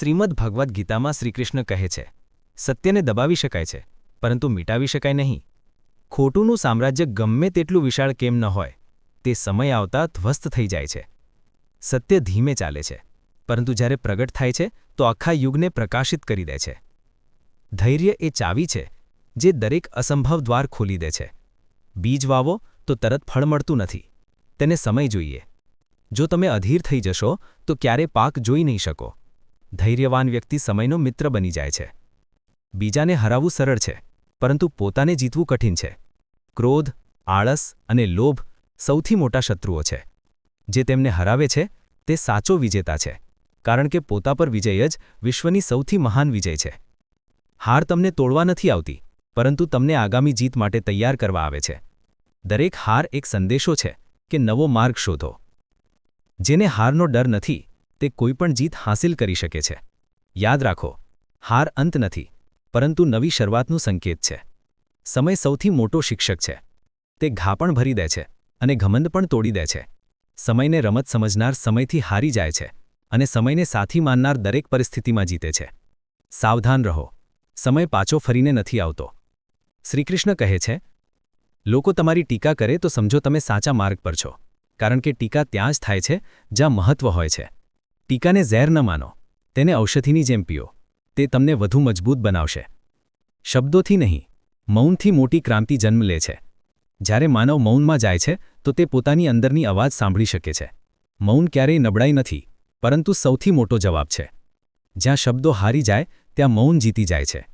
શ્રીમદ ભગવદ્ ગીતામાં શ્રીકૃષ્ણ કહે છે, સત્યને દબાવી શકાય છે, પરંતુ મિટાવી શકાય નહીં. ખોટુંનું સામ્રાજ્ય ગમે તેટલું વિશાળ કેમ ન હોય, તે સમય આવતા ધ્વસ્ત થઈ જાય છે. સત્ય ધીમે ચાલે છે, પરંતુ જ્યારે પ્રગટ થાય છે, તો આખા યુગને પ્રકાશિત કરી દે છે. ધૈર્ય એ ચાવી છે, જે દરેક અસંભવ દ્વાર ખોલી દે છે. બીજ વાવો તો તરત ફળ મળતું નથી. તેને સમય જોઈએ. જો તમે અધીર થઈ જશો, તો ક્યારે પાક જોઈ નહીં શકો. ધૈર્યવાન વ્યક્તિ સમયનો મિત્ર બની જાય છે. બીજાને હરાવવું સરળ છે, પરંતુ પોતાને જીતવું કઠિન છે. ક્રોધ, આળસ અને લોભ સૌથી મોટા શત્રુઓ છે. જે તેમને હરાવે છે, તે સાચો વિજેતા છે, કારણ કે પોતા પર વિજય જ વિશ્વની સૌથી મહાન વિજય છે. હાર તમને તોડવા નથી આવતી, પરંતુ તમને આગામી જીત માટે તૈયાર કરવા આવે છે. દરેક હાર એક સંદેશો છે કે નવો માર્ગ શોધો. જેને હારનો ડર નથી તે કોઈપણ જીત હાંસિલ કરી શકે છે. યાદ રાખો, હાર અંત નથી, પરંતુ નવી શરૂઆતનું સંકેત છે. સમય સૌથી મોટો શિક્ષક છે. તે ઘા પણ ભરી દે છે અને ઘમંડ પણ તોડી દે છે. સમયને રમત સમજનાર સમયથી હારી જાય છે અને સમયને સાથી માનનાર દરેક પરિસ્થિતિમાં જીતે છે. સાવધાન રહો, સમય પાછો ફરીને નથી આવતો. શ્રીકૃષ્ણ કહે છે, લોકો તમારી ટીકા કરે તો સમજો તમે સાચા માર્ગ પર છો, કારણ કે ટીકા ત્યાં જ થાય છે જ્યાં મહત્વ હોય છે. ટીકાને ઝેર ન માનો. તેને ઔષધિની જેમ પીઓ. તે તમને વધુ મજબૂત બનાવશે. શબ્દોથી નહીં, મૌનથી મોટી ક્રાંતિ જન્મ લે છે. જ્યારે માનવ મૌનમાં જાય છે, તો તે પોતાની અંદરની અવાજ સાંભળી શકે છે. મૌન ક્યારેય નબળાઈ નથી, પરંતુ સૌથી મોટો જવાબ છે. જ્યાં શબ્દો હારી જાય, ત્યાં મૌન જીતી જાય છે.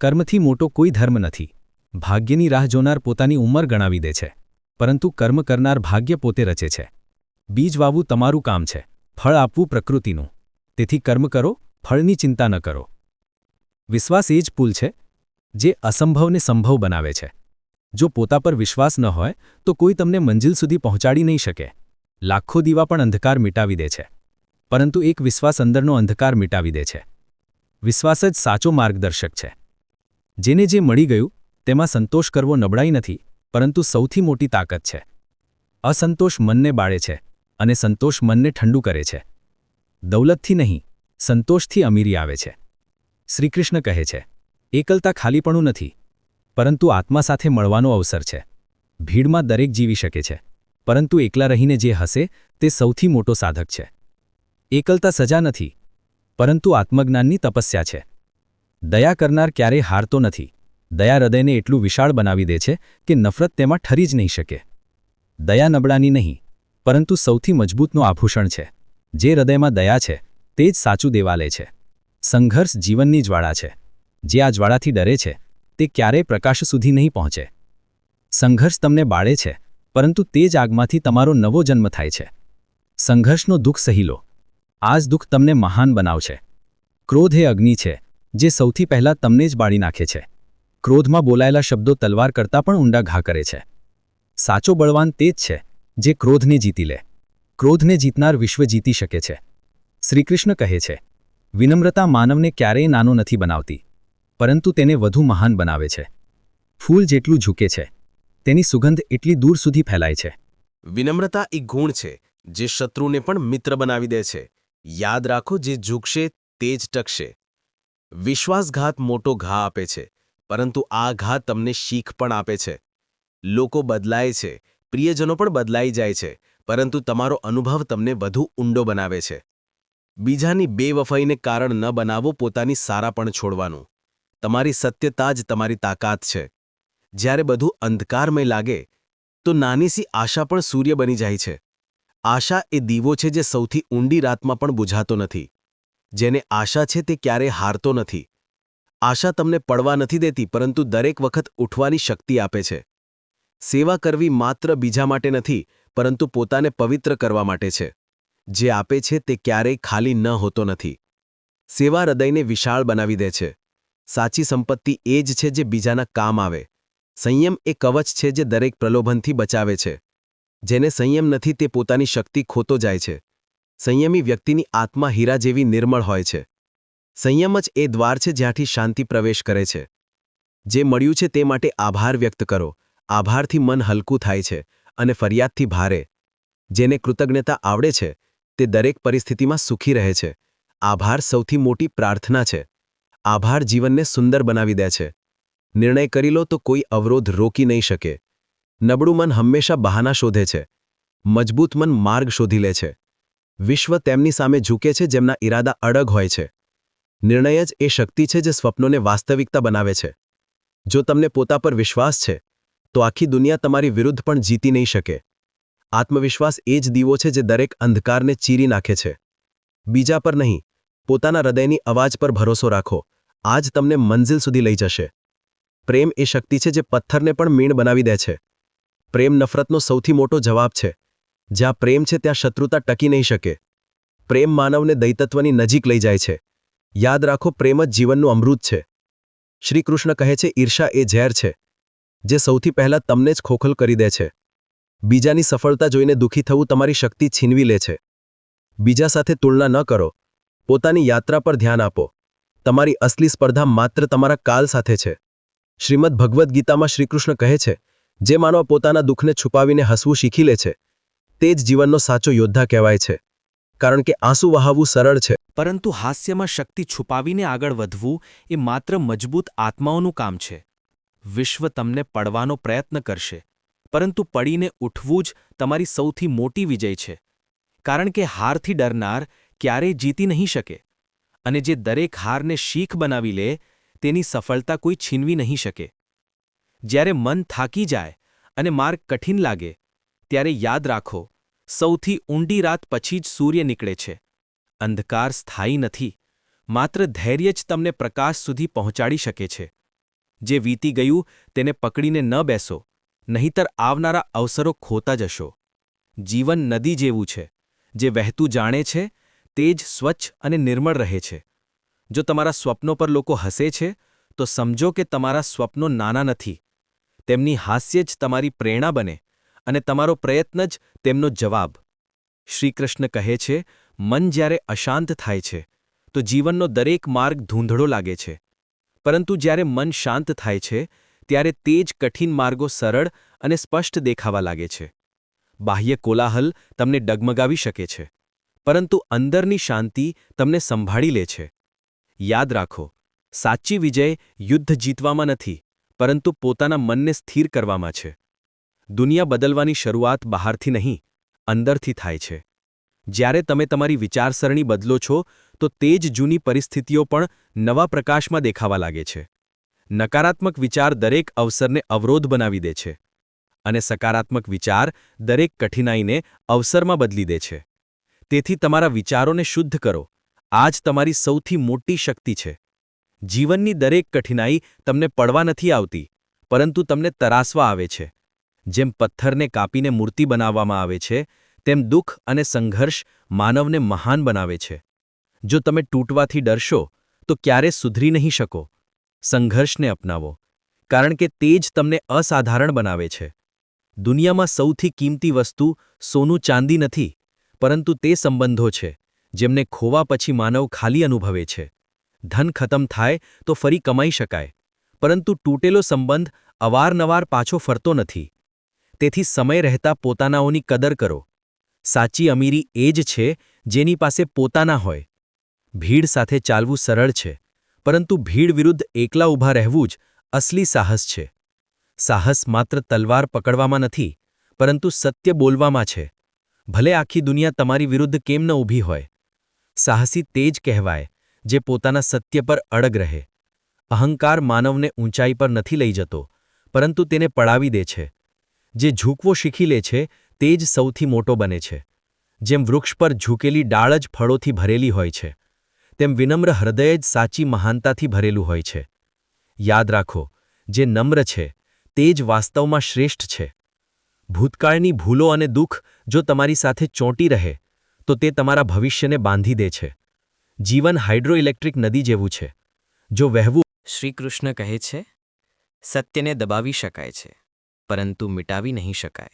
કર્મથી મોટો કોઈ ધર્મ નથી. ભાગ્યની રાહ જોનાર પોતાની ઉંમર ગણાવી દે છે. પરંતુ કર્મ કરનાર ભાગ્ય પોતે રચે છે. બીજ વાવવું તમારું કામ છે. ફળ આપવું પ્રકૃતિનું. તેથી કર્મ કરો, ફળની ચિંતા ન કરો. વિશ્વાસ એ જ પુલ છે, જે અસંભવને સંભવ બનાવે છે. જો પોતા પર વિશ્વાસ ન હોય, તો કોઈ તમને મંજિલ સુધી પહોંચાડી નહીં શકે. લાખો દીવા પણ અંધકાર મિટાવી દે છે. પરંતુ એક વિશ્વાસ અંદરનો અંધકાર મિટાવી દે છે. વિશ્વાસ જ સાચો માર્ગદર્શક છે. જેને જે મળી ગયું, તેમાં સંતોષ કરવો નબળાઈ નથી, પરંતુ સૌથી મોટી તાકાત છે. અસંતોષ મનને બાળે છે. અને સંતોષ મનને ઠંડુ કરે છે. દૌલતથી નહીં, સંતોષથી અમીરી આવે છે. શ્રીકૃષ્ણ કહે છે, એકલતા ખાલીપણું નથી, પરંતુ આત્મા સાથે મળવાનો અવસર છે. ભીડમાં દરેક જીવી શકે છે, પરંતુ એકલા રહીને જે હશે, તે સૌથી મોટો સાધક છે. એકલતા સજા નથી, પરંતુ આત્મજ્ઞાનની તપસ્યા છે. દયા કરનાર ક્યારેય હારતો નથી. દયા હૃદયને એટલું વિશાળ બનાવી દે છે કે નફરત તેમાં ઠરી જ નહીં શકે. દયા નબળાની નહીં પરંતુ સૌથી મજબૂતનું આભૂષણ છે. જે હૃદયમાં દયા છે, તે જ સાચું દેવાલે છે. સંઘર્ષ જીવનની જ્વાળા છે. જે આ જ્વાળાથી ડરે છે, તે ક્યારેય પ્રકાશ સુધી નહીં પહોંચે. સંઘર્ષ તમને બાળે છે, પરંતુ તે જ આગમાંથી તમારો નવો જન્મ થાય છે. સંઘર્ષનો દુઃખ સહી લો આ જ દુઃખ તમને મહાન બનાવશે. ક્રોધ એ અગ્નિ છે, જે સૌથી પહેલાં તમને જ બાળી નાખે છે. ક્રોધમાં બોલાયેલા શબ્દો તલવાર કરતાં પણ ઊંડા ઘા કરે છે. સાચો બળવાન તે જ છે જે ક્રોધને જીતી લે. ક્રોધને જીતનાર વિશ્વ જીતી શકે છે. શ્રીકૃષ્ણ કહે છે, વિનમ્રતા માનવને ક્યારેય નાનો નથી બનાવતી, પરંતુ તેને વધુ મહાન બનાવે છે. ફૂલ જેટલું ઝૂકે છે, તેની સુગંધ એટલી દૂર સુધી ફેલાય છે. વિનમ્રતા એક ગુણ છે, જે શત્રુને પણ મિત્ર બનાવી દે છે. યાદ રાખો, જે ઝૂકશે, તે જ ટકશે. વિશ્વાસઘાત મોટો ઘા આપે છે, પરંતુ આ ઘા તમને શીખ પણ આપે છે. લોકો બદલાય છે પ્રિયજનો પણ બદલાઈ જાય છે, પરંતુ તમારો અનુભવ તમને વધુ ઊંડો બનાવે છે. બીજાની બેવફાઈને કારણ ન બનાવો, પોતાની સારા પણ છોડવાનું. તમારી સત્યતા જ તમારી તાકાત છે. જ્યારે બધું અંધકારમય લાગે, તો નાનીસી આશા પણ સૂર્ય બની જાય છે. આશા એ દીવો છે જે સૌથી ઊંડી રાતમાં પણ બુઝાતો નથી. જેને આશા છે તે ક્યારેય હારતો નથી. આશા તમને પડવા નથી દેતી, પરંતુ દરેક વખત ઉઠવાની શક્તિ આપે છે. સેવા કરવી માત્ર બીજા માટે નથી, પરંતુ પોતાને પવિત્ર કરવા માટે છે. જે આપે છે તે ક્યારેય ખાલી ન હોતો નથી. સેવા હૃદયને વિશાળ બનાવી દે છે. સાચી સંપત્તિ એ જ છે જે બીજાના કામ આવે. સંયમ એ કવચ છે જે દરેક પ્રલોભનથી બચાવે છે. જેને સંયમ નથી તે પોતાની શક્તિ ખોતો જાય છે. સંયમી વ્યક્તિની આત્મા હીરા જેવી નિર્મળ હોય છે. સંયમ જ એ દ્વાર છે જ્યાંથી શાંતિ પ્રવેશ કરે છે. જે મળ્યું છે તે માટે આભાર વ્યક્ત કરો. આભારથી મન હલકું થાય છે અને ફરિયાદથી ભારે. જેને કૃતજ્ઞતા આવડે છે, તે દરેક પરિસ્થિતિમાં સુખી રહે છે. આભાર સૌથી મોટી પ્રાર્થના છે. આભાર જીવનને સુંદર બનાવી દે છે. નિર્ણય કરી લો તો કોઈ અવરોધ રોકી નહીં શકે. નબળું મન હંમેશા બહાના શોધે છે. મજબૂત મન માર્ગ શોધી લે છે. વિશ્વ તેમની સામે ઝૂકે છે જેમના ઈરાદા અડગ હોય છે. નિર્ણય જ એ શક્તિ છે જે સ્વપ્નોને વાસ્તવિકતા બનાવે છે. જો તમને પોતા પર વિશ્વાસ છે તો આખી દુનિયા તમારી વિરુદ્ધ પણ જીતી નહીં શકે. આત્મવિશ્વાસ એ જ દીવો છે જે દરેક અંધકારને ચીરી નાખે છે. બીજા પર નહીં, પોતાના હૃદયની અવાજ પર ભરોસો રાખો. આ જ તમને મંઝિલ સુધી લઈ જશે. પ્રેમ એ શક્તિ છે જે પથ્થરને પણ મીણ બનાવી દે છે. પ્રેમ નફરતનો સૌથી મોટો જવાબ છે. જ્યાં પ્રેમ છે ત્યાં શત્રુતા ટકી નહીં શકે. પ્રેમ માનવને દૈતત્વની નજીક લઈ જાય છે. યાદ રાખો પ્રેમ જ જીવનનું અમૃત છે. શ્રીકૃષ્ણ કહે છે, ઈર્ષા એ ઝેર છે. જે સૌથી પહેલા તમને જ ખોખલ કરી દે છે. બીજાની સફળતા જોઈને દુઃખી થવું તમારી શક્તિ છીનવી લે છે. બીજા સાથે તુલના ન કરો. પોતાની યાત્રા પર ધ્યાન આપો. તમારી અસલી સ્પર્ધા માત્ર તમારા કાલ સાથે છે. શ્રીમદ ભગવદ્ ગીતામાં શ્રીકૃષ્ણ કહે છે, જે માનવ પોતાના દુઃખને છુપાવીને હસવું શીખી લે છે, તે જ જીવનનો સાચો યોદ્ધા કહેવાય છે. કારણ કે આંસુ વહાવવું સરળ છે. પરંતુ હાસ્યમાં શક્તિ છુપાવીને આગળ વધવું એ માત્ર મજબૂત આત્માઓનું કામ છે. વિશ્વ તમને પડવાનો પ્રયત્ન કરશે. પરંતુ પડીને ઉઠવું જ તમારી સૌથી મોટી વિજય છે. કારણ કે હારથી ડરનાર ક્યારેય જીતી નહીં શકે. અને જે દરેક હારને શીખ બનાવી લે, તેની સફળતા કોઈ છીનવી નહીં શકે. જ્યારે મન થાકી જાય અને માર્ગ કઠિન લાગે, ત્યારે યાદ રાખો, સૌથી ઊંડી રાત પછી જ સૂર્ય નીકળે છે. અંધકાર સ્થાયી નથી, માત્ર ધૈર્ય જ તમને પ્રકાશ સુધી પહોંચાડી શકે છે. જે વીતી ગયું તેને પકડીને ન બેસો, નહીંતર આવનારા અવસરો ખોતા જશો. જીવન નદી જેવું છે, જે વહેતું જાણે છે, તે જ સ્વચ્છ અને નિર્મળ રહે છે. જો તમારા સ્વપ્નો પર લોકો હસે છે, તો સમજો કે તમારા સ્વપ્નો નાના નથી. તેમની હાસ્ય જ તમારી પ્રેરણા બને અને તમારો પ્રયત્ન જ તેમનો જવાબ. શ્રીકૃષ્ણ કહે છે, મન જ્યારે અશાંત થાય છે, તો જીવનનો દરેક માર્ગ ધૂંધળો લાગે છે. પરંતુ જ્યારે મન શાંત થાય છે, ત્યારે તે જ કઠિન માર્ગો સરળ અને સ્પષ્ટ દેખાવા લાગે છે. બાહ્ય કોલાહલ તમને ડગમગાવી શકે છે, પરંતુ અંદરની શાંતિ તમને સંભાળી લે છે. યાદ રાખો, સાચી વિજય યુદ્ધ જીતવામાં નથી, પરંતુ પોતાના મનને સ્થિર કરવામાં છે. દુનિયા બદલવાની શરૂઆત બહારથી નહીં, અંદરથી થાય છે. જ્યારે તમે તમારી વિચારસરણી બદલો છો તો તે જ જૂની પરિસ્થિતિઓ પણ નવા પ્રકાશમાં દેખાવા લાગે છે. નકારાત્મક વિચાર દરેક અવસરને અવરોધ બનાવી દે છે અને સકારાત્મક વિચાર દરેક કઠિનાઈને અવસરમાં બદલી દે છે. તેથી તમારા વિચારોને શુદ્ધ કરો. આ જ તમારી સૌથી મોટી શક્તિ છે. જીવનની દરેક કઠિનાઈ તમને પડવા નથી આવતી, પરંતુ તમને તરાસવા આવે છે. જેમ પથ્થરને કાપીને મૂર્તિ બનાવવામાં આવે છે, તેમ દુઃખ અને સંઘર્ષ માનવને મહાન બનાવે છે. જો તમે તૂટવાથી ડરશો, તો ક્યારે સુધરી નહીં શકો. સંઘર્ષને અપનાવો, કારણ કે તે જ તમને અસાધારણ બનાવે છે. દુનિયામાં સૌથી કિંમતી વસ્તુ સોનું ચાંદી નથી, પરંતુ તે સંબંધો છે, જેમને ખોવા પછી માનવ ખાલી અનુભવે છે. ધન ખતમ થાય તો ફરી કમાઈ શકાય, પરંતુ તૂટેલો સંબંધ અવારનવાર પાછો ફરતો નથી. તેથી સમય રહેતા પોતાનાઓની કદર કરો. સાચી અમીરી એ જ છે જેની પાસે પોતાના હોય. ભીડ સાથે ચાલવું સરળ છે, પરંતુ ભીડ વિરુદ્ધ એકલા ઊભા રહેવું જ અસલી સાહસ છે. સાહસ માત્ર તલવાર પકડવામાં નથી, પરંતુ સત્ય બોલવામાં છે. ભલે આખી દુનિયા તમારી વિરુદ્ધ કેમ ન ઊભી હોય. સાહસી તે જ કહેવાય, જે પોતાના સત્ય પર અડગ રહે. અહંકાર માનવને ઊંચાઈ પર નથી લઈ જતો, પરંતુ તેને પડાવી દે છે. જે ઝૂકવો શીખી લે છે, તે જ સૌથી મોટો બને છે. જેમ વૃક્ષ પર ઝૂકેલી ડાળ જ ફળોથી ભરેલી હોય છે. તેમ વિનમ્ર હૃદય જ સાચી મહાનતાથી ભરેલું હોય છે. યાદ રાખો, જે નમ્ર છે, તે જ વાસ્તવમાં શ્રેષ્ઠ છે. ભૂતકાળની ભૂલો અને દુઃખ જો તમારી સાથે ચોંટી રહે, તો તે તમારા ભવિષ્યને બાંધી દે છે. જીવન હાઇડ્રોઇલેક્ટ્રિક નદી જેવું છે. જો વહેવું શ્રીકૃષ્ણ કહે છે, સત્યને દબાવી શકાય છે, પરંતુ મિટાવી નહીં શકાય.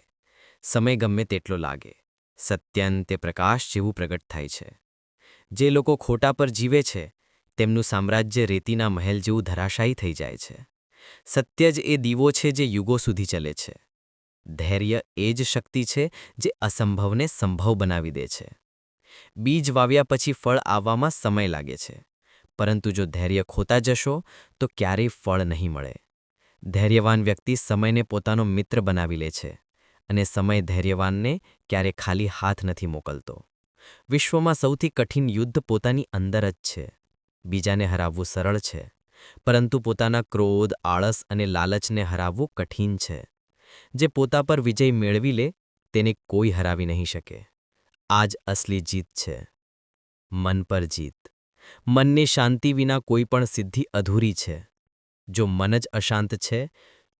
સમય ગમે તેટલો લાગે. સત્યાંતે પ્રકાશ જેવું પ્રગટ થાય છે. જે લોકો ખોટા પર જીવે છે, તેમનું સામ્રાજ્ય રેતીના મહેલ જેવું ધરાશાયી થઈ જાય છે. સત્ય જ એ દીવો છે જે યુગો સુધી ચલે છે. ધૈર્ય એ જ શક્તિ છે જે અસંભવને સંભવ બનાવી દે છે. બીજ વાવ્યા પછી ફળ આવવામાં સમય લાગે છે. પરંતુ જો ધૈર્ય ખોતા જશો, તો ક્યારેય ફળ નહીં મળે. ધૈર્યવાન વ્યક્તિ સમયને પોતાનો મિત્ર બનાવી લે છે અને સમય ધૈર્યવાનને ક્યારે ખાલી હાથ નથી મોકલતો. વિશ્વમાં સૌથી કઠિન યુદ્ધ પોતાની અંદર જ છે. બીજાને હરાવવું સરળ છે, પરંતુ પોતાના ક્રોધ, આળસ અને લાલચને હરાવવું કઠિન છે. જે પોતા પર વિજય મેળવી લે, તેને કોઈ હરાવી નહીં શકે. આ જ અસલી જીત છે. મન પર જીત. મનની શાંતિ વિના કોઈ પણ સિદ્ધિ અધૂરી છે. જો મન જ અશાંત છે,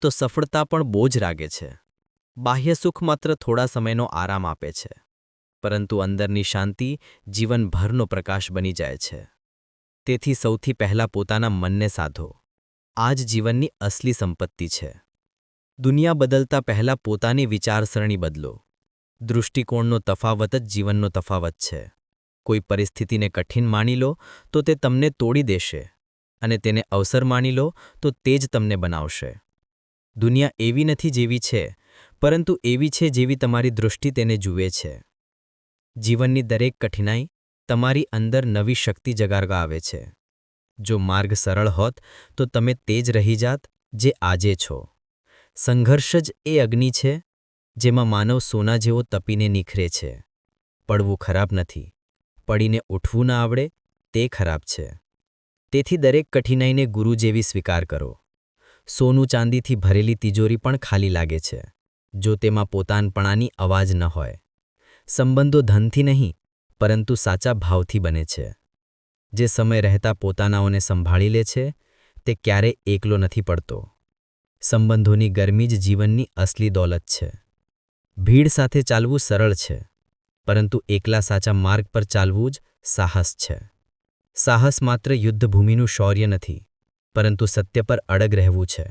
તો સફળતા પણ બોજ રાગે છે. બાહ્ય સુખ માત્ર થોડા સમયનો આરામ આપે છે. પરંતુ અંદરની શાંતિ જીવનભરનો પ્રકાશ બની જાય છે. તેથી સૌથી પહેલાં પોતાના મનને સાધો. આ જ જીવનની અસલી સંપત્તિ છે. દુનિયા બદલતા પહેલાં પોતાની વિચારસરણી બદલો. દૃષ્ટિકોણનો તફાવત જ જીવનનો તફાવત છે. કોઈ પરિસ્થિતિને કઠિન માની લો તો તે તમને તોડી દેશે અને તેને અવસર માની લો તો તે જ તમને બનાવશે. દુનિયા એવી નથી જેવી છે, પરંતુ એવી છે જેવી તમારી દૃષ્ટિ તેને જુએ છે. જીવનની દરેક કઠિનાઈ તમારી અંદર નવી શક્તિ જગાડવા આવે છે. જો માર્ગ સરળ હોત, તો તમે તે જ રહી જાત જે આજે છો. સંઘર્ષ જ એ અગ્નિ છે, જેમાં માનવ સોના જેવો તપીને નિખરે છે. પડવું ખરાબ નથી, પડીને ઉઠવું ન આવડે, તે ખરાબ છે. તેથી દરેક કઠિનાઈને ગુરુ જેવી સ્વીકાર કરો. સોનું ચાંદીથી ભરેલી તિજોરી પણ ખાલી લાગે છે, જો તેમાં પોતાનપણાની અવાજ ન હોય. સંબંધો ધનથી નહીં, પરંતુ સાચા ભાવથી બને છે. જે સમય રહેતા પોતાનાઓને સંભાળી લે છે, તે ક્યારે એકલો નથી પડતો. સંબંધોની ગરમી જ જીવનની અસલી દોલત છે. ભીડ સાથે ચાલવું સરળ છે, પરંતુ એકલા સાચા માર્ગ પર ચાલવું જ સાહસ છે. સાહસ માત્ર યુદ્ધભૂમિનું શૌર્ય નથી, પરંતુ સત્ય પર અડગ રહેવું છે.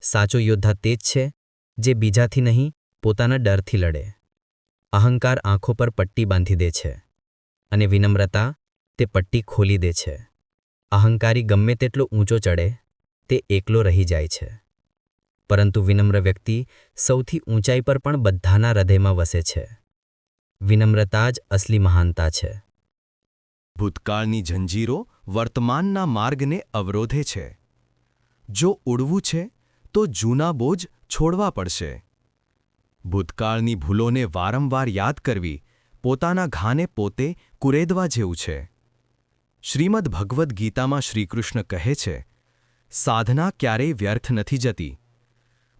સાચો યોદ્ધા તે જ છે, જે બીજાથી નહીં, પોતાના ડરથી લડે. અહંકાર આંખો પર પટ્ટી બાંધી દે છે અને વિનમ્રતા તે પટ્ટી ખોલી દે છે. અહંકારી ગમે તેટલો ઊંચો ચડે, તે એકલો રહી જાય છે. પરંતુ વિનમ્ર વ્યક્તિ સૌથી ઊંચાઈ પર પણ બધાના હૃદયમાં વસે છે. વિનમ્રતા જ અસલી મહાનતા છે. ભૂતકાળની જંજીરો વર્તમાનના માર્ગને અવરોધે છે. જો ઉડવું છે, તો જૂના બોજ છોડવા પડશે. ભૂતકાળની ભૂલોને વારંવાર યાદ કરવી પોતાના ઘાને પોતે કુરેદવા જેવું છે. શ્રીમદ ભગવદ્ ગીતામાં શ્રીકૃષ્ણ કહે છે, સાધના ક્યારેય વ્યર્થ નથી જતી.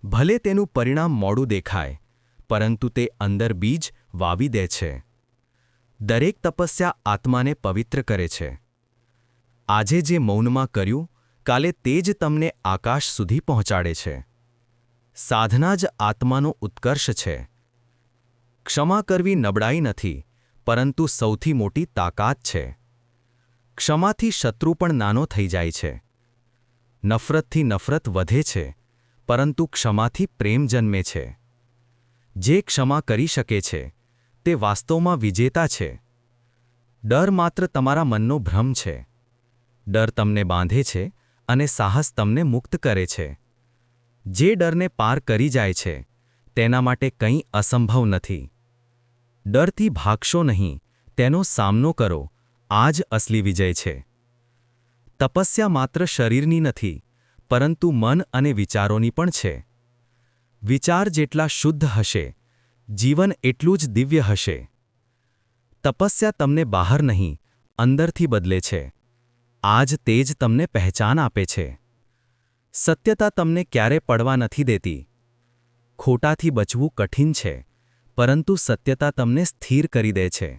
ભલે તેનું પરિણામ મોડું દેખાય, પરંતુ તે અંદર બીજ વાવી દે છે. દરેક તપસ્યા આત્માને પવિત્ર કરે છે. આજે જે મૌનમાં કર્યું, કાલે તે જ તમને આકાશ સુધી પહોંચાડે છે. સાધના જ આત્માનો ઉત્કર્ષ છે. ક્ષમા કરવી નબળાઈ નથી, પરંતુ સૌથી મોટી તાકાત છે. ક્ષમાથી શત્રુ પણ નાનો થઈ જાય છે. નફરતથી નફરત વધે છે, પરંતુ ક્ષમાથી પ્રેમ જન્મે છે. જે ક્ષમા કરી શકે છે, તે વાસ્તવમાં વિજેતા છે. ડર માત્ર તમારા મનનો ભ્રમ છે. ડર તમને બાંધે છે અને સાહસ તમને મુક્ત કરે છે. જે ડરને પાર કરી જાય છે, તેના માટે કંઈ અસંભવ નથી. ડરથી ભાગશો નહીં, તેનો સામનો કરો, આ જ અસલી વિજય છે. તપસ્યા માત્ર શરીરની નથી, પરંતુ મન અને વિચારોની પણ છે. વિચાર જેટલા શુદ્ધ હશે, જીવન એટલું જ દિવ્ય હશે. તપસ્યા તમને બહાર નહીં, અંદરથી બદલે છે. આજ તે જ તમને પહેચાન આપે છે. સત્યતા તમને ક્યારે પડવા નથી દેતી. ખોટાથી બચવું કઠિન છે, પરંતુ સત્યતા તમને સ્થિર કરી દે છે.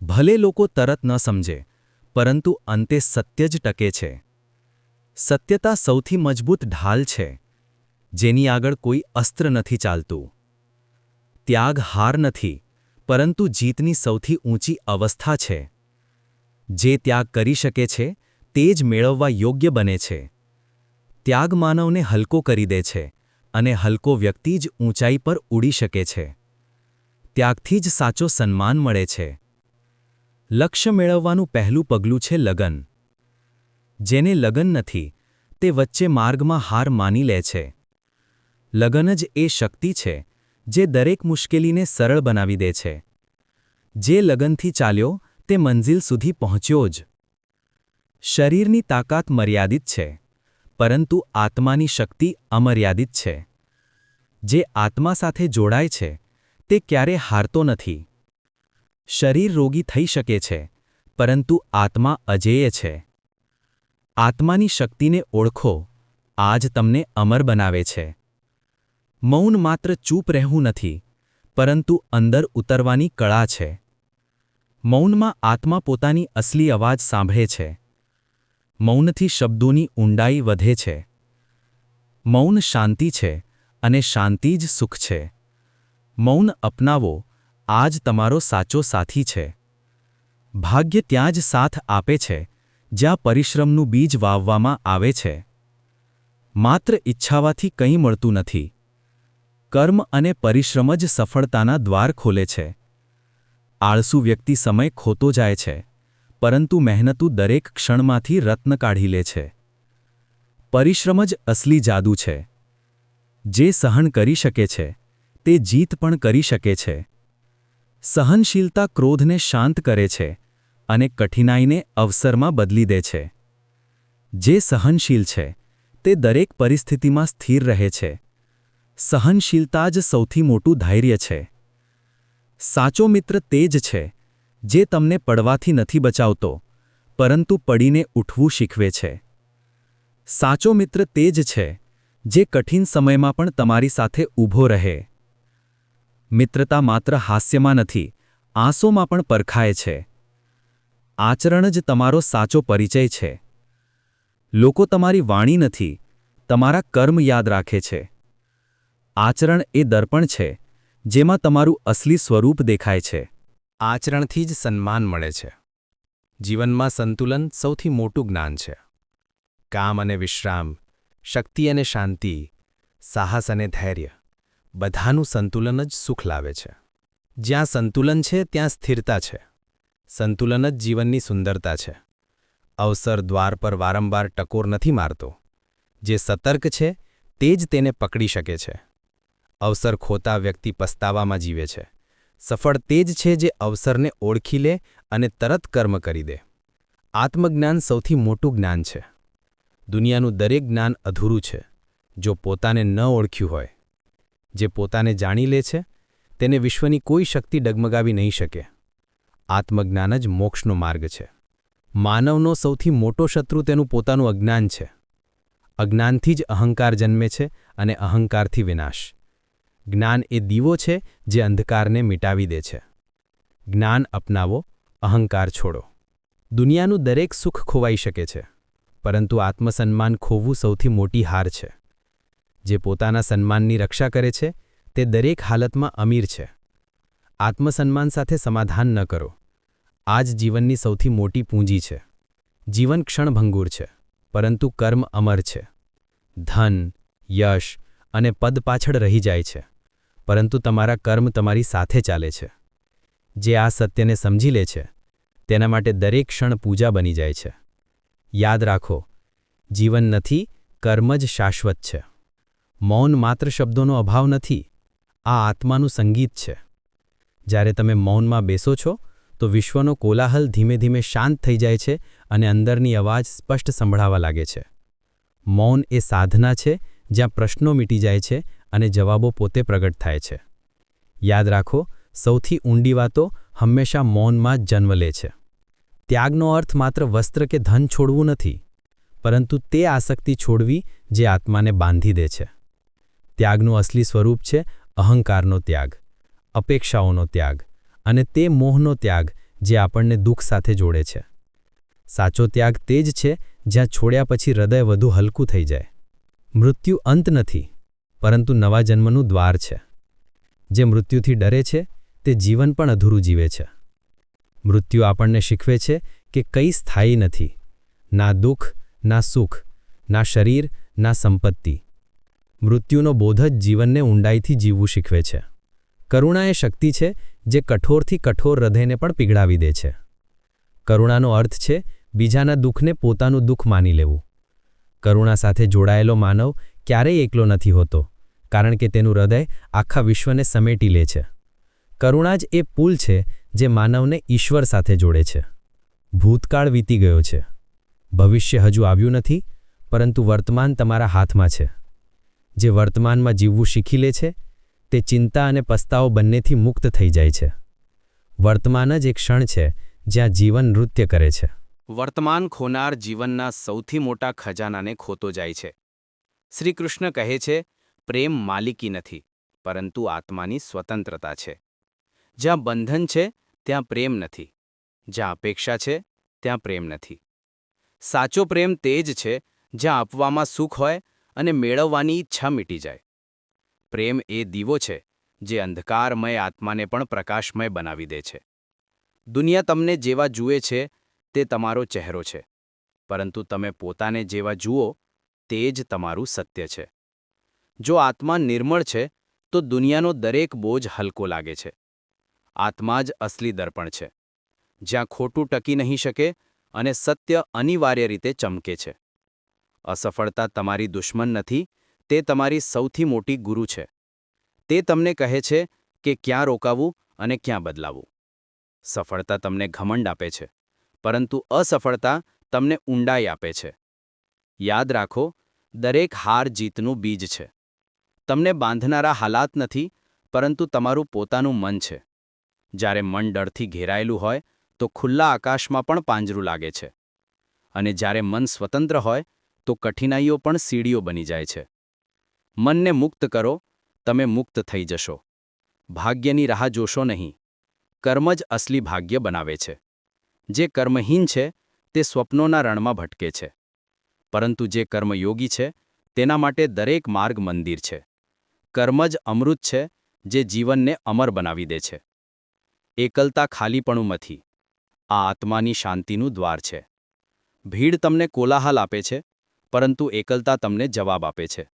ભલે લોકો તરત ન સમજે, પરંતુ અંતે સત્ય જ ટકે છે. સત્યતા સૌથી મજબૂત ઢાલ છે, જેની આગળ કોઈ અસ્ત્ર નથી ચાલતું. ત્યાગ હાર નથી, પરંતુ જીતની સૌથી ઊંચી અવસ્થા છે. જે ત્યાગ કરી શકે છે, તે જ મેળવવા યોગ્ય બને છે. ત્યાગ માનવને હલકો કરી દે છે અને હલકો વ્યક્તિ જ ઊંચાઈ પર ઉડી શકે છે. ત્યાગથી જ સાચો સન્માન મળે છે. લક્ષ્ય મેળવવાનું પહેલું પગલું છે લગન. જેને લગન નથી, તે વચ્ચે માર્ગમાં હાર માની લે છે. લગન જ એ શક્તિ છે, જે દરેક મુશ્કેલીને સરળ બનાવી દે છે. જે લગનથી ચાલ્યો, તે મંઝિલ સુધી પહોંચ્યો જ. શરીરની તાકાત મર્યાદિત છે. પરંતુ આત્માની શક્તિ અમર્યાદિત છે. જે આત્મા સાથે જોડાય છે, તે ક્યારે હારતો નથી. શરીર રોગી થઈ શકે છે, પરંતુ આત્મા અજેય છે. આત્માની શક્તિને ઓળખો આ જ તમને અમર બનાવે છે. મૌન માત્ર ચૂપ રહેવું નથી, પરંતુ અંદર ઉતરવાની કળા છે. મૌનમાં આત્મા પોતાની અસલી અવાજ સાંભળે છે. મૌનથી શબ્દોની ઊંડાઈ વધે છે. મૌન શાંતિ છે અને શાંતિ જ સુખ છે. મૌન અપનાવો આ જ તમારો સાચો સાથી છે. ભાગ્ય ત્યાં જ સાથ આપે છે, જ્યાં પરિશ્રમનું બીજ વાવવામાં આવે છે. માત્ર ઈચ્છાવાથી કંઈ મળતું નથી. કર્મ અને પરિશ્રમ જ સફળતાના દ્વાર ખોલે છે. આળસુ વ્યક્તિ સમય ખોતો જાય છે. પરંતુ મહેનતુ દરેક ક્ષણમાંથી રત્ન કાઢી લે છે. પરિશ્રમ જ અસલી જાદુ છે. જે સહન કરી શકે છે, તે જીત પણ કરી શકે છે. સહનશીલતા ક્રોધને શાંત કરે છે અને કઠિનાઈને અવસરમાં બદલી દે છે. જે સહનશીલ છે, તે દરેક પરિસ્થિતિમાં સ્થિર રહે છે. સહનશીલતા જ સૌથી મોટું ધૈર્ય છે. સાચો મિત્ર તે જ છે જે તમને પડવાથી નથી બચાવતો, પરંતુ પડીને ઉઠવું શીખવે છે. સાચો મિત્ર તે જ છે, જે કઠિન સમયમાં પણ તમારી સાથે ઊભો રહે. મિત્રતા માત્ર હાસ્યમાં નથી, આંસોમાં પણ પરખાય છે. આચરણ જ તમારો સાચો પરિચય છે. લોકો તમારી વાણી નથી, તમારા કર્મ યાદ રાખે છે. આચરણ એ દર્પણ છે, જેમાં તમારું અસલી સ્વરૂપ દેખાય છે. આચરણથી જ સન્માન મળે છે. જીવનમાં સંતુલન સૌથી મોટું જ્ઞાન છે. કામ અને વિશ્રામ, શક્તિ અને શાંતિ, સાહસ અને ધૈર્ય, બધાનું સંતુલન જ સુખ લાવે છે. જ્યાં સંતુલન છે, ત્યાં સ્થિરતા છે. સંતુલન જ જીવનની સુંદરતા છે. અવસર દ્વાર પર વારંવાર ટકોર નથી મારતો. જે સતર્ક છે, તે જ તેને પકડી શકે છે. અવસર ખોતા વ્યક્તિ પસ્તાવામાં જીવે છે. સફળ તે જ છે જે અવસરને ઓળખી લે અને તરત કર્મ કરી દે. આત્મજ્ઞાન સૌથી મોટું જ્ઞાન છે. દુનિયાનું દરેક જ્ઞાન અધૂરું છે, જો પોતાને ન ઓળખ્યું હોય. જે પોતાને જાણી લે છે, તેને વિશ્વની કોઈ શક્તિ ડગમગાવી નહીં શકે. આત્મજ્ઞાન જ મોક્ષનો માર્ગ છે. માનવનો સૌથી મોટો શત્રુ તેનું પોતાનું અજ્ઞાન છે. અજ્ઞાનથી જ અહંકાર જન્મે છે અને અહંકારથી વિનાશ. જ્ઞાન એ દીવો છે જે અંધકારને મિટાવી દે છે. જ્ઞાન અપનાવો, અહંકાર છોડો. દુનિયાનું દરેક સુખ ખોવાઈ શકે છે, પરંતુ આત્મસન્માન ખોવું સૌથી મોટી હાર છે. જે પોતાના સન્માનની રક્ષા કરે છે, તે દરેક હાલતમાં અમીર છે. આત્મસન્માન સાથે સમાધાન ન કરો. આ જ જીવનની સૌથી મોટી પૂંજી છે. જીવન ક્ષણભંગુર છે, પરંતુ કર્મ અમર છે. ધન, યશ અને પદ પાછળ રહી જાય છે. પરંતુ તમારા કર્મ તમારી સાથે ચાલે છે. જે આ સત્યને સમજી લે છે, તેના માટે દરેક ક્ષણ પૂજા બની જાય છે. યાદ રાખો, જીવન નથી, કર્મ જ શાશ્વત છે. મૌન માત્ર શબ્દોનો અભાવ નથી, આ આત્માનું સંગીત છે. જ્યારે તમે મૌનમાં બેસો છો, તો વિશ્વનો કોલાહલ ધીમે ધીમે શાંત થઈ જાય છે અને અંદરની અવાજ સ્પષ્ટ સંભળાવા લાગે છે. મૌન એ સાધના છે જ્યાં પ્રશ્નો મીટી જાય છે અને જવાબો પોતે પ્રગટ થાય છે. યાદ રાખો, સૌથી ઊંડી વાતો હંમેશા મૌનમાં જ જન્મ લે છે. ત્યાગનો અર્થ માત્ર વસ્ત્ર કે ધન છોડવું નથી, પરંતુ તે આસક્તિ છોડવી જે આત્માને બાંધી દે છે. ત્યાગનું અસલી સ્વરૂપ છે અહંકારનો ત્યાગ, અપેક્ષાઓનો ત્યાગ અને તે મોહનો ત્યાગ જે આપણને દુઃખ સાથે જોડે છે. સાચો ત્યાગ તે જ છે જ્યાં છોડ્યા પછી હૃદય વધુ હલકું થઈ જાય. મૃત્યુ અંત નથી પરંતુ નવા જન્મનું દ્વાર છે. જે મૃત્યુથી ડરે છે, તે જીવન પણ અધૂરું જીવે છે. મૃત્યુ આપણને શીખવે છે કે કંઈ સ્થાયી નથી. ના દુઃખ, ના સુખ, ના શરીર, ના સંપત્તિ. મૃત્યુનો બોધ જ જીવનને ઊંડાઈથી જીવવું શીખવે છે. કરુણા એ શક્તિ છે જે કઠોરથી કઠોર હૃદયને પણ પીગળાવી દે છે. કરુણાનો અર્થ છે બીજાના દુઃખને પોતાનું દુઃખ માની લેવું. કરુણા સાથે જોડાયેલો માનવ ક્યારેય એકલો નથી હોતો, કારણ કે તેનું હૃદય આખા વિશ્વને સમેટી લે છે. કરુણા જ એ પુલ છે જે માનવને ઈશ્વર સાથે જોડે છે. ભૂતકાળ વીતી ગયો છે. ભવિષ્ય હજુ આવ્યું નથી, પરંતુ વર્તમાન તમારા હાથમાં છે. જે વર્તમાનમાં જીવવું શીખી લે છે, તે ચિંતા અને પસ્તાવો બંનેથી મુક્ત થઈ જાય છે. વર્તમાન જ એક ક્ષણ છે જ્યાં જીવન નૃત્ય કરે છે. વર્તમાન ખોનાર જીવનના સૌથી મોટા ખજાનાને ખોતો જાય છે. શ્રીકૃષ્ણ કહે છે, પ્રેમ માલિકી નથી, પરંતુ આત્માની સ્વતંત્રતા છે. જ્યાં બંધન છે, ત્યાં પ્રેમ નથી. જ્યાં અપેક્ષા છે, ત્યાં પ્રેમ નથી. સાચો પ્રેમ તે જ છે, જ્યાં આપવામાં સુખ હોય અને મેળવવાની ઈચ્છા મીટી જાય. પ્રેમ એ દીવો છે, જે અંધકારમય આત્માને પણ પ્રકાશમય બનાવી દે છે. દુનિયા તમને જેવા જુએ છે, તે તમારો ચહેરો છે. પરંતુ તમે પોતાને જેવા જુઓ તે જ તમારું સત્ય છે. જો આત્મા નિર્મળ છે, તો દુનિયાનો દરેક બોજ હલકો લાગે છે. આત્મા જ અસલી દર્પણ છે. જ્યાં ખોટું ટકી નહીં શકે અને સત્ય અનિવાર્ય રીતે ચમકે છે. અસફળતા તમારી દુશ્મન નથી, તે તમારી સૌથી મોટી ગુરુ છે. તે તમને કહે છે કે ક્યાં રોકાવું અને ક્યાં બદલાવું. સફળતા તમને ઘમંડ આપે છે, પરંતુ અસફળતા તમને ઊંડાઈ આપે છે. યાદ રાખો, દરેક હાર જીતનું બીજ છે. તમને બાંધનારા હાલાત નથી, પરંતુ તમારું પોતાનું મન છે. જ્યારે મન ડરથી ઘેરાયેલું હોય, તો ખુલ્લા આકાશમાં પણ પાંજરું લાગે છે. અને જ્યારે મન સ્વતંત્ર હોય, તો કઠિનાઈઓ પણ સીડીઓ બની જાય છે. મનને મુક્ત કરો, તમે મુક્ત થઈ જશો. ભાગ્યની રાહ જોશો નહીં. કર્મ જ અસલી ભાગ્ય બનાવે છે. જે કર્મહીન છે, તે સ્વપ્નોના રણમાં ભટકે છે. પરંતુ જે કર્મયોગી છે, તેના માટે દરેક માર્ગ મંદિર છે. કર્મ જ અમૃત છે, જે જીવનને અમર બનાવી દે છે. એકલતા ખાલીપણું નથી. આ આત્માની શાંતિનું દ્વાર છે. ભીડ તમને કોલાહલ આપે છે, પરંતુ એકલતા તમને જવાબ આપે છે.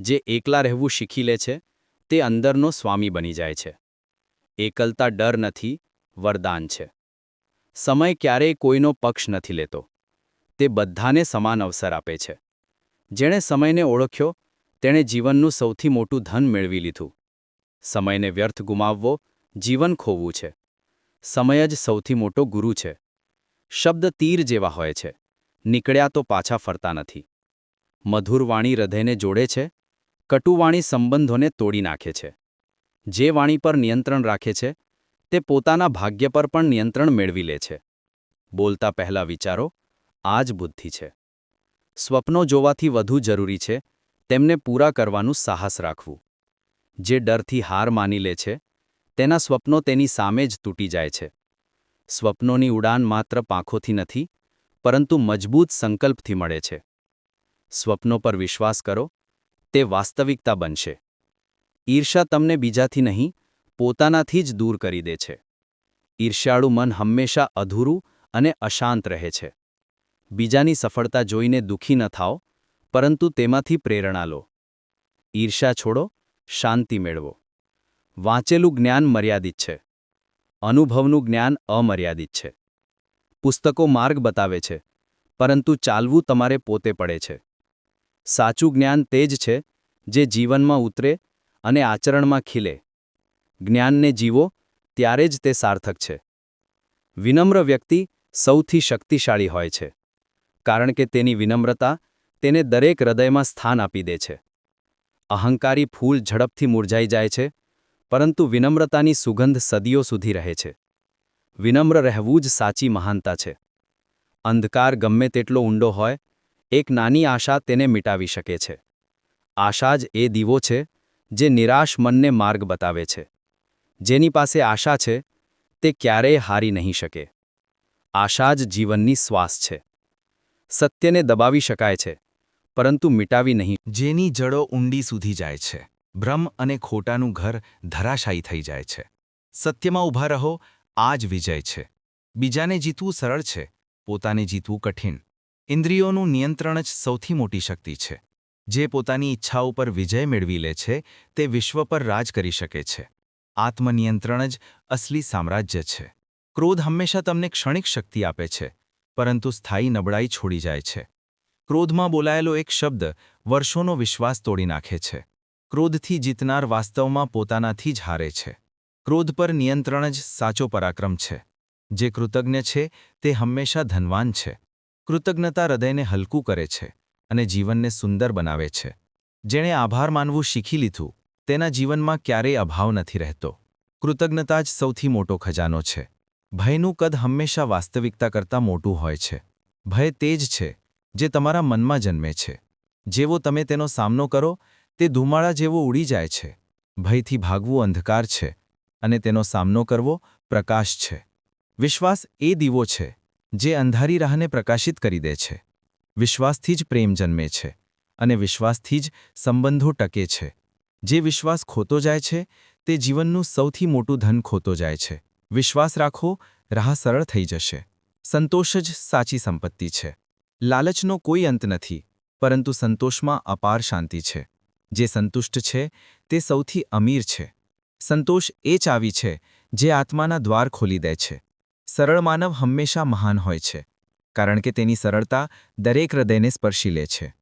જે એકલા રહેવું શીખી લે છે, તે અંદરનો સ્વામી બની જાય છે. એકલતા ડર નથી, વરદાન છે. સમય ક્યારેય કોઈનો પક્ષ નથી લેતો. તે બધાને સમાન અવસર આપે છે. જેણે સમયને ઓળખ્યો, તેણે જીવનનું સૌથી મોટું ધન મેળવી લીધું. સમયને વ્યર્થ ગુમાવવો જીવન ખોવું છે. સમય જ સૌથી મોટો ગુરુ છે. શબ્દ તીર જેવા હોય છે. નીકળ્યા તો પાછા ફરતા નથી. મધુર વાણી હૃદયને જોડે છે કટુવાણી સંબંધોને તોડી નાખે છે. જે વાણી પર નિયંત્રણ રાખે છે, તે પોતાના ભાગ્ય પર પણ નિયંત્રણ મેળવી લે છે. બોલતા પહેલા વિચારો આ જ બુદ્ધિ છે. સ્વપ્નો જોવાથી વધુ જરૂરી છે, તેમને પૂરા કરવાનું સાહસ રાખવું. જે ડરથી હાર માની લે છે, તેના સ્વપ્નો તેની સામે જ તૂટી જાય છે. સ્વપ્નોની ઉડાન માત્ર પાંખોથી નથી, પરંતુ મજબૂત સંકલ્પથી મળે છે. સ્વપ્નો પર વિશ્વાસ કરો, તે વાસ્તવિકતા બનશે. ઈર્ષા તમને બીજાથી નહીં, પોતાનાથી જ દૂર કરી દે છે. ઈર્ષ્યાળુ મન હંમેશા અધૂરું અને અશાંત રહે છે. બીજાની સફળતા જોઈને દુઃખી ન થાઓ, પરંતુ તેમાંથી પ્રેરણા લો. ઈર્ષા છોડો, શાંતિ મેળવો. વાંચેલું જ્ઞાન મર્યાદિત છે. અનુભવનું જ્ઞાન અમર્યાદિત છે. પુસ્તકો માર્ગ બતાવે છે, પરંતુ ચાલવું તમારે પોતે પડે છે. સાચું જ્ઞાન તે જ છે, જે જીવનમાં ઉતરે અને આચરણમાં ખીલે. જ્ઞાનને જીવો, ત્યારે જ તે સાર્થક છે. વિનમ્ર વ્યક્તિ સૌથી શક્તિશાળી હોય છે. કારણ કે તેની વિનમ્રતા તેને દરેક હૃદયમાં સ્થાન આપી દે છે. અહંકારી ફૂલ ઝડપથી મુરઝાઈ જાય છે, પરંતુ વિનમ્રતાની સુગંધ સદીઓ સુધી રહે છે. વિનમ્ર રહેવું જ સાચી મહાનતા છે. અંધકાર ગમે તેટલો ઊંડો હોય, એક નાની આશા તેને મિટાવી શકે છે. આશા જ એ દીવો છે, જે નિરાશ મનને માર્ગ બતાવે છે. જેની પાસે આશા છે, તે ક્યારેય હારી નહીં શકે. આશા જ જીવનની શ્વાસ છે. સત્યને દબાવી શકાય છે, પરંતુ મિટાવી નહીં. જેની જડો ઊંડી સુધી જાય છે, ભ્રમ અને ખોટાનું ઘર ધરાશાયી થઈ જાય છે. સત્યમાં ઊભા રહો, આ જ વિજય છે. બીજાને જીતવું સરળ છે, પોતાને જીતવું કઠિન. ઇન્દ્રિયોનું નિયંત્રણ જ સૌથી મોટી શક્તિ છે. જે પોતાની ઈચ્છાઓ પર વિજય મેળવી લે છે, તે વિશ્વ પર રાજ કરી શકે છે. આત્મનિયંત્રણ જ અસલી સામ્રાજ્ય છે. ક્રોધ હંમેશા તમને ક્ષણિક શક્તિ આપે છે પરંતુ સ્થાયી નબળાઈ છોડી જાય છે. ક્રોધમાં બોલાયેલો એક શબ્દ વર્ષોનો વિશ્વાસ તોડી નાખે છે. ક્રોધથી જીતનાર વાસ્તવમાં પોતાનાથી જ હારે છે. ક્રોધ પર નિયંત્રણ જ સાચો પરાક્રમ છે. જે કૃતજ્ઞ છે તે હંમેશા ધનવાન છે. કૃતજ્ઞતા હૃદયને હલકું કરે છે અને જીવનને સુંદર બનાવે છે. જેણે આભાર માનવું શીખી લીધું, તેના જીવનમાં ક્યારેય અભાવ નથી રહેતો. કૃતજ્ઞતા જ સૌથી મોટો ખજાનો છે. ભયનું કદ હંમેશા વાસ્તવિકતા કરતાં મોટું હોય છે. ભય તે જ છે, જે તમારા મનમાં જન્મે છે. જેવો તમે તેનો સામનો કરો, તે ધુમાળા જેવો ઉડી જાય છે. ભયથી ભાગવું અંધકાર છે, અને તેનો સામનો કરવો પ્રકાશ છે. વિશ્વાસ એ દીવો છે, જે અંધારી રાહને પ્રકાશિત કરી દે છે. વિશ્વાસથી જ પ્રેમ જન્મે છે, અને વિશ્વાસથી જ સંબંધો ટકે છે. જે વિશ્વાસ ખોતો જાય છે, તે જીવનનું સૌથી મોટું ધન ખોતો જાય છે. વિશ્વાસ રાખો, રાહ સરળ થઈ જશે. સંતોષ જ સાચી સંપત્તિ છે. લાલચનો કોઈ અંત નથી, પરંતુ સંતોષમાં અપાર શાંતિ છે. જે સંતુષ્ટ છે, તે સૌથી અમીર છે. સંતોષ એ ચાવી છે, જે આત્માના દ્વાર ખોલી દે છે. સરળ માનવ હંમેશા મહાન હોય છે, કારણ કે તેની સરળતા દરેક હૃદયને સ્પર્શી લે છે.